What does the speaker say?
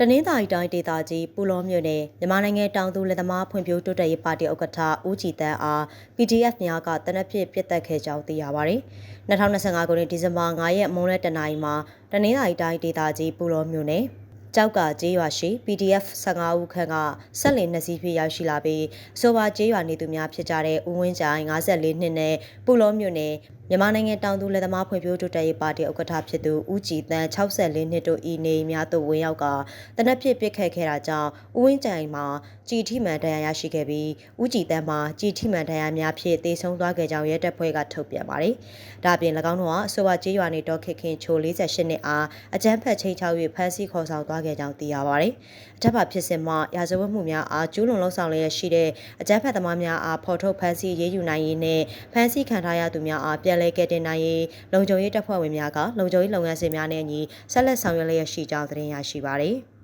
တနင်္သာရီတိုင်းဒေသကြီးပူလောမြို့နယ်မြန်မာနိုင်ငံတောင်သူလက်သမားဖွံ့ဖြိုးတိုးတက်ရေးပါတီဥက္ကဋ္ဌဦးကြည်တန်းအား PDF များကတနက်ဖြစ်ပြစ်တက်ခဲ့ကြောင်းသိရပါဗျ။2025ခုနှစ်ဒီဇင်ဘာ9ရက်မွန်းလယ်တနာရီမှာတနင်္သာရီတိုင်းဒေသကြီးပူလောမြို့နယ်ကြောက်ကကျေးရွာရှိ PDF 15ဦးခန့်ကဆက်လင်နှစ်စီးဖြင့်ရောက်ရှိလာပြီးအဆိုပါကျေးရွာနေသူများဖြစ်ကြတဲ့ဦးဝင်းကြိုင်54နှစ်နဲ့ပူလောမြို့နယ် မြန်မာနိုင်ငံတောင်သူလက်သမားဖွံ့ဖြိုးတိုးတက်ရေးပါတီဥက္ကဋ္ဌဖြစ်သူဦးကြည်တန်း64နှစ်တို့ဤနေများသို့ဝင်ရောက်ကတနက်ဖြစ်ပစ်ခတ်ခဲ့တာကြောင့်ဦးဝင်းကြိုင်မှာကြည်ထိမှန်ဒဏ်ရာရရှိခဲ့ပြီးဦးကြည်တန်းမှာကြည်ထိမှန်ဒဏ်ရာများဖြင့်တေဆုံးသွားခဲ့ကြောင်းရဲတပ်ဖွဲ့ကထုတ်ပြန်ပါတယ်။ဒါ့အပြင်၎င်းတို့ကအဆိုပါကျေးရွာနေတော့ခေခင်ချို48နှစ်အားအကြမ်းဖက်ချိတ်ချောက်၍ဖမ်းဆီးခေါ်ဆောင်သွားခဲ့ကြောင်းသိရပါတယ်။အထက်ပါဖြစ်စဉ်မှာရာဇဝတ်မှုများအားကျူးလွန်လုံဆောင်လျက်ရှိတဲ့အကြမ်းဖက်သမားများအားဖော်ထုတ်ဖမ်းဆီးရေးယူနိုင်ရေးနဲ့ဖမ်းဆီးခံထားရသူများအားပြန်လည်ကယ်တင်နိုင်ရေးလုံခြုံရေးတပ်ဖွဲ့ဝင်များကလုံခြုံရေးလုပ်ငန်းစဉ်များနဲ့အညီဆက်လက်ဆောင်ရွက်လျက်ရှိကြောင်းသတင်းရရှိပါသည်။